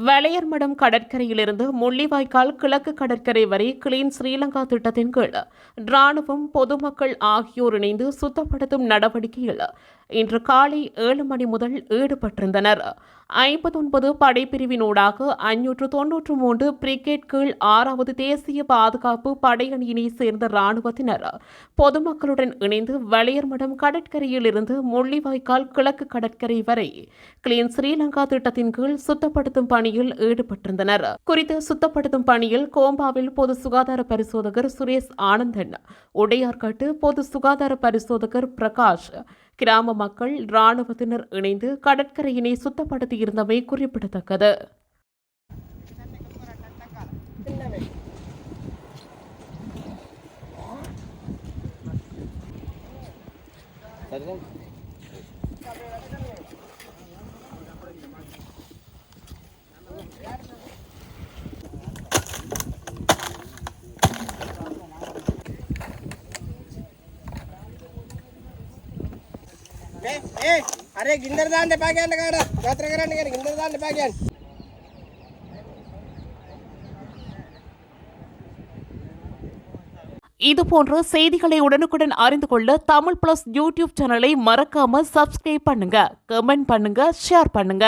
வளையர்மடம் கடற்கரையிலிருந்து முள்ளிவாய்க்கால் கிழக்கு கடற்கரை வரை கிளீன் ஸ்ரீலங்கா திட்டத்தின் கீழ் ராணுவம் பொதுமக்கள் ஆகியோர் இணைந்து சுத்தப்படுத்தும் நடவடிக்கையில் இன்று காலை ஏழு மணி முதல் ஈடுபட்டிருந்தனர். ஐம்பத்தொன்பது படைப்பிரிவினூடாக ஐநூற்று தொன்னூற்று மூன்று பிரிகேட் கீழ் ஆறாவது தேசிய பாதுகாப்பு படையணியினை சேர்ந்த ராணுவத்தினர் பொதுமக்களுடன் இணைந்து வளையர்மடம் கடற்கரையிலிருந்து முள்ளிவாய்க்கால் கிழக்கு கடற்கரை வரை கிளீன் ஸ்ரீலங்கா திட்டத்தின் கீழ் சுத்தப்படுத்தும் பணி பணியில் ஈடுபட்டிருந்தனர். குறித்து சுத்தப்படுத்தும் பணியில் கோம்பாவில் பொது சுகாதார பரிசோதகர் சுரேஷ் ஆனந்தன் உடையார்கட்டு பொது சுகாதார பரிசோதகர் பிரகாஷ் கிராம மக்கள் இராணுவத்தினர் இணைந்து கடற்கரையினை சுத்தப்படுத்தியிருந்தமை குறிப்பிடத்தக்கது. ఏ ఏ అరే గిందరు దాంట్లో ప్యాకెట్ కాడ జాతర కరండి కానీ గిందరు దాంట్లో ప్యాకెట్ இதுபோன்ற செய்திகளை உடனுக்குடன் அறிந்து கொள்ள தமிழ் பிளஸ் யூடியூப் சேனலை மறக்காம சப்ஸ்கிரைப் பண்ணுங்க கமெண்ட் பண்ணுங்க ஷேர் பண்ணுங்க